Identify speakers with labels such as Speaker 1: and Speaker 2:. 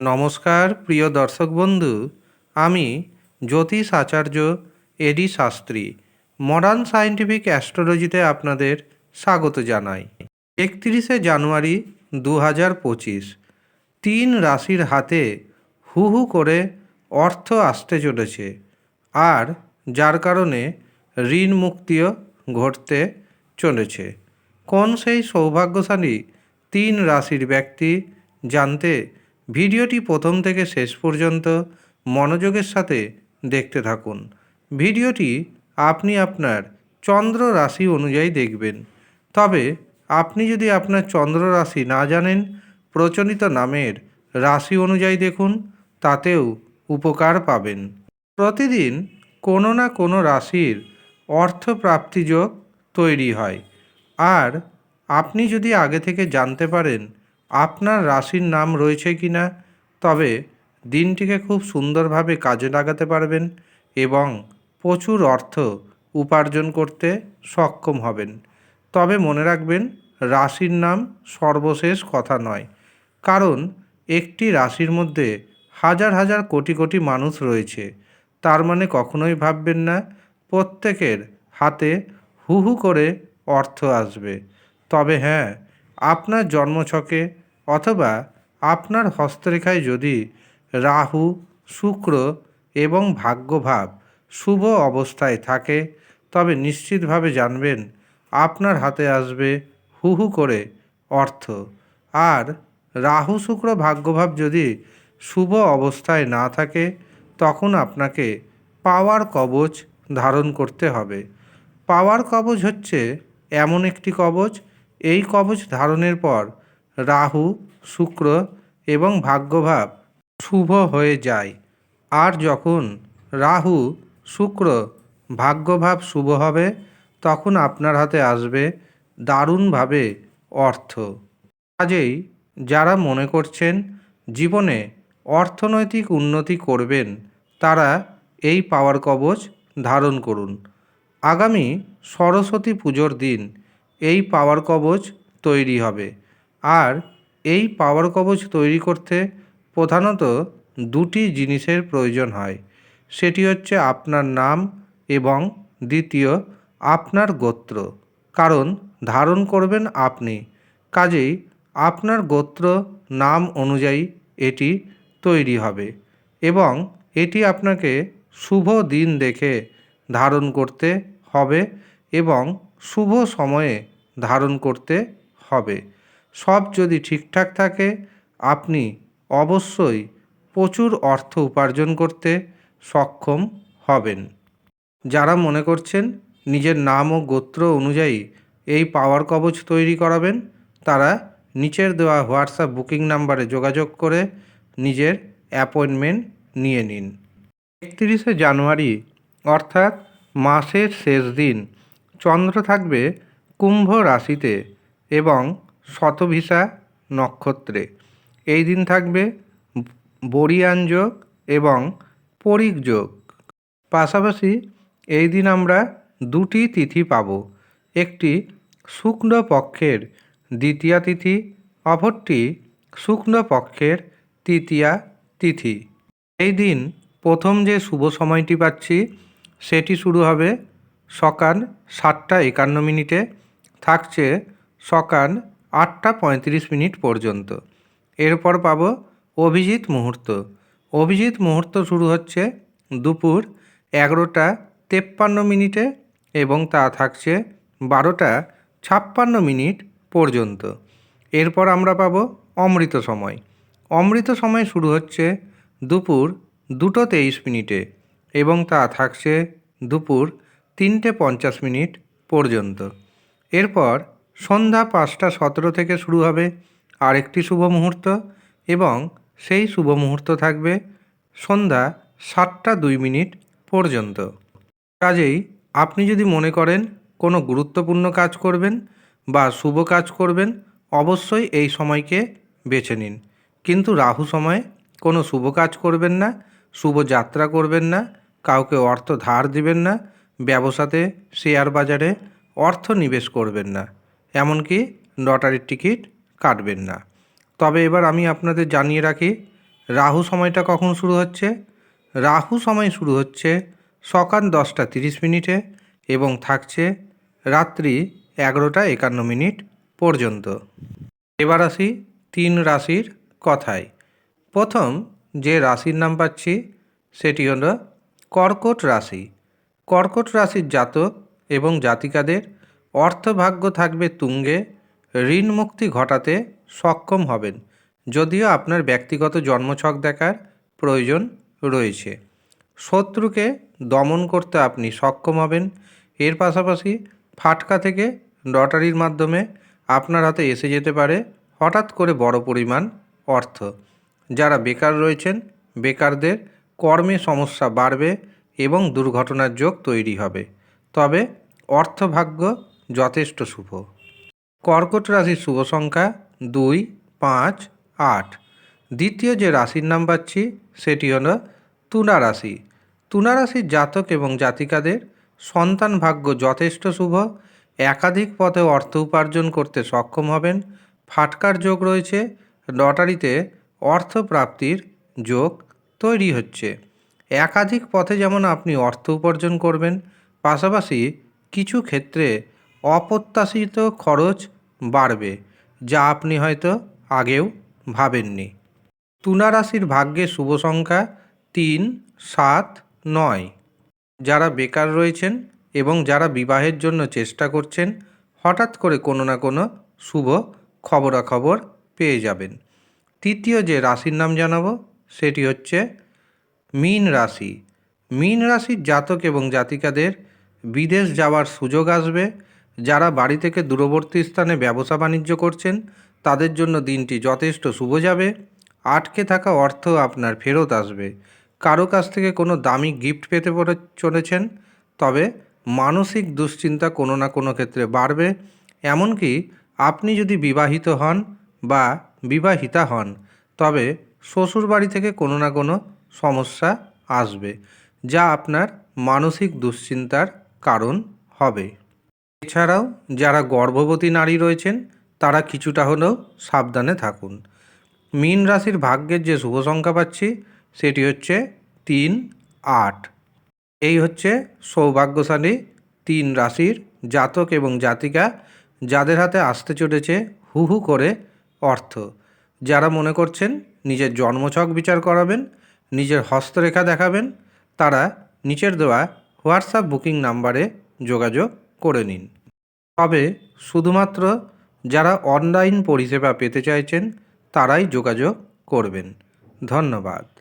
Speaker 1: নমস্কার, প্রিয় দর্শক বন্ধু। আমি জ্যোতিষ আচার্য A D Shastri modern scientific অ্যাস্ট্রোলজিতে আপনাদের স্বাগত জানাই। একত্রিশে জানুয়ারি দু হাজার পঁচিশ, তিন রাশির হাতে হু হু করে অর্থ আসতে চলেছে। আর যার কারণে ঋণ মুক্তিও ঘটতে চলেছে। কোন সেই সৌভাগ্যশালী তিন রাশির ব্যক্তি জানতে ভিডিওটি প্রথম থেকে শেষ পর্যন্ত মনোযোগের সাথে দেখতে থাকুন। ভিডিওটি আপনি আপনার চন্দ্র রাশি অনুযায়ী দেখবেন। তবে আপনি যদি আপনার চন্দ্র রাশি না জানেন, প্রচলিত নামের রাশি অনুযায়ী দেখুন, তাতেও উপকার পাবেন। প্রতিদিন কোনো না কোনো রাশির অর্থপ্রাপ্তি যোগ তৈরি হয়। আর আপনি যদি আগে থেকে জানতে পারেন আপনার রাশির নাম রয়েছে কি না? তবে দিনটিকে খুব সুন্দরভাবে কাজে লাগাতে পারবেন এবং প্রচুর অর্থ উপার্জন করতে সক্ষম হবেন। তবে মনে রাখবেন, রাশির নাম সর্বশেষ কথা নয়। কারণ একটি রাশির মধ্যে হাজার হাজার কোটি কোটি মানুষ রয়েছে। তার মানে কখনোই ভাববেন না, প্রত্যেকের হাতে হু হু করে অর্থ আসবে। তবে হ্যাঁ আপনার জন্মছকে অথবা আপনার হস্তরেখায় যদি রাহু, শুক্র এবং ভাগ্যভাব শুভ অবস্থায় থাকে, তবে নিশ্চিতভাবে জানবেন আপনার হাতে আসবে হু হু করে অর্থ। আর রাহু, শুক্র, ভাগ্যভাব যদি শুভ অবস্থায় না থাকে, তখন আপনাকে পাওয়ার কবচ ধারণ করতে হবে। পাওয়ার কবচ হচ্ছে এমন একটি কবচ, এই কবচ ধারণের পর রাহু, শুক্র এবং ভাগ্যভাব শুভ হয়ে যায়। আর যখন রাহু, শুক্র ভাগ্যভাব শুভ হবে, তখন আপনার হাতে আসবে দারুণভাবে অর্থ। কাজেই যারা মনে করছেন জীবনে অর্থনৈতিক উন্নতি করবেন, তারা এই পাওয়ার কবচ ধারণ করুন। আগামী সরস্বতী পুজোর দিন এই পাওয়ার কবচ তৈরি হবে। আর এই পাওয়ার কবচ তৈরি করতে প্রধানত দুটি জিনিসের প্রয়োজন হয়। সেটি হচ্ছে আপনার নাম এবং দ্বিতীয় আপনার গোত্র। কারণ ধারণ করবেন আপনি। কাজেই আপনার গোত্র নাম অনুযায়ী এটি তৈরি হবে এবং এটি আপনাকে শুভ দিন দেখে ধারণ করতে হবে এবং শুভ সময়ে ধারণ করতে হবে। সব যদি ঠিকঠাক থাকে, আপনি অবশ্যই প্রচুর অর্থ উপার্জন করতে সক্ষম হবেন। যারা মনে করছেন নিজের নাম ও গোত্র অনুযায়ী এই পাওয়ার কবচ তৈরি করাবেন, তারা নিচের দেওয়া হোয়াটসঅ্যাপ বুকিং নাম্বারে যোগাযোগ করে নিজের অ্যাপয়েন্টমেন্ট নিয়ে নিন। একত্রিশে জানুয়ারি, অর্থাৎ মাসের শেষ দিন, চন্দ্র থাকবে কুম্ভ রাশিতে এবং শতভিসা নক্ষত্রে। এই দিন থাকবে বরিয়ান যোগ এবং পরিক যোগ পাশাপাশি এই দিন আমরা দুটি তিথি পাব। একটি শুক্ল পক্ষের দ্বিতীয়া তিথি, অপরটি শুক্ল পক্ষের তৃতীয়া তিথি। এই দিন প্রথম যে শুভ সময়টি পাচ্ছি, সেটি শুরু হবে সকাল সাতটা একান্ন মিনিটে। থাকছে সকাল আটটা পঁয়ত্রিশ মিনিট পর্যন্ত। এরপর পাবো অভিজিৎ মুহূর্ত। অভিজিৎ মুহূর্ত শুরু হচ্ছে দুপুর এগারোটা তেপ্পান্ন মিনিটে এবং তা থাকছে বারোটা ছাপ্পান্ন মিনিট পর্যন্ত। এরপর আমরা পাব অমৃত সময়। অমৃত সময় শুরু হচ্ছে দুপুর দুটো তেইশ মিনিটে এবং তা থাকছে দুপুর তিনটে পঞ্চাশ মিনিট পর্যন্ত। এরপর সন্ধ্যা পাঁচটা সতেরো থেকে শুরু হবে। আরেকটি শুভ মুহূর্ত এবং সেই শুভ মুহূর্ত থাকবে সন্ধ্যা সাতটা দুই মিনিট পর্যন্ত। কাজেই আপনি যদি মনে করেন কোনো গুরুত্বপূর্ণ কাজ করবেন বা শুভ কাজ করবেন, অবশ্যই এই সময়কে বেছে নিন। কিন্তু রাহু সময়ে কোনো শুভ কাজ করবেন না, শুভ যাত্রা করবেন না, কাউকে অর্থ ধার দিবেন না, ব্যবসাতে শেয়ার বাজারে অর্থ নিবেশ করবেন না। এমনকি লটারির টিকিট কাটবেন না। তবে এবার আমি আপনাদের জানিয়ে রাখি, রাহু সময়টা কখন শুরু হচ্ছে? রাহু সময় শুরু হচ্ছে সকাল দশটা তিরিশ মিনিটে এবং থাকছে রাত্রি এগারোটা একান্ন মিনিট পর্যন্ত। এবার আসি তিন রাশির কথায়। প্রথম যে রাশির নাম পাচ্ছি, সেটি হলো কর্কট রাশি। কর্কট রাশির জাতক এবং জাতিকাদের অর্থভাগ্য থাকবে তুঙ্গে ঋণ মুক্তি ঘটাতে সক্ষম হবেন। যদিও আপনার ব্যক্তিগত জন্মছক দেখার প্রয়োজন রয়েছে। শত্রুকে দমন করতে আপনি সক্ষম হবেন। এর পাশাপাশি ফাটকা থেকে লটারির মাধ্যমে আপনার হাতে এসে যেতে পারে হঠাৎ করে বড় পরিমাণ অর্থ। যারা বেকার রয়েছেন, বেকারদের কর্মে সমস্যা বাড়বে এবং দুর্ঘটনার যোগ তৈরি হবে। তবে অর্থভাগ্য যথেষ্ট শুভ। কর্কট রাশির শুভ সংখ্যা দুই, পাঁচ, আট। দ্বিতীয় যে রাশির নাম পাচ্ছি, সেটি হলো তুলা রাশি। তুলা রাশির জাতক এবং জাতিকাদের সন্তান ভাগ্য যথেষ্ট শুভ। একাধিক পথে অর্থ উপার্জন করতে সক্ষম হবেন। ফাটকার যোগ রয়েছে। লটারিতে অর্থ প্রাপ্তির যোগ তৈরি হচ্ছে। একাধিক পথে যেমন আপনি অর্থ উপার্জন করবেন, পাশাপাশি কিছু ক্ষেত্রে অপ্রত্যাশিত খরচ বাড়বে, যা আপনি হয়তো আগেও ভাবেননি। তুলা রাশির ভাগ্যে শুভ সংখ্যা তিন, সাত, নয়। যারা বেকার রয়েছেন এবং যারা বিবাহের জন্য চেষ্টা করছেন, হঠাৎ করে কোনো না কোনো শুভ খবরাখবর পেয়ে যাবেন। তৃতীয় যে রাশির নাম জানাব, সেটি হচ্ছে মীন রাশি। মীন রাশির জাতক এবং জাতিকাদের বিদেশ যাওয়ার সুযোগ আসবে যারা বাড়ি থেকে দূরবর্তী স্থানে ব্যবসা বাণিজ্য করছেন, তাদের জন্য দিনটি যথেষ্ট শুভ যাবে। আটকে থাকা অর্থ আপনার ফেরত আসবে। কারও কাছ থেকে কোনো দামি গিফট পেতে চলেছেন, তবে মানসিক দুশ্চিন্তা কোনো না কোনো ক্ষেত্রে বাড়বে। এমনকি আপনি যদি বিবাহিত হন বা বিবাহিতা হন, তবে শ্বশুরবাড়ি থেকে কোনো না কোনো সমস্যা আসবে, যা আপনার মানসিক দুশ্চিন্তার কারণ হবে। এছাড়াও যারা গর্ভবতী নারী রয়েছেন, তারা কিছুটা হলেও সাবধানে থাকুন। মীন রাশির ভাগ্যের যে শুভ সংখ্যা পাচ্ছি, সেটি হচ্ছে তিন, আট। এই হচ্ছে সৌভাগ্যশালী তিন রাশির জাতক এবং জাতিকা, যাদের হাতে আসতে চলেছে হু হু করে অর্থ। যারা মনে করছেন নিজের জন্মছক বিচার করাবেন, নিজের হস্তরেখা দেখাবেন, তারা নিচের দেওয়া হোয়াটসঅ্যাপ বুকিং নাম্বারে যোগাযোগ করে নিন। তবে শুধুমাত্র যারা অনলাইন পরিষেবা পেতে চাইছেন তারাই যোগাযোগ করবেন। ধন্যবাদ।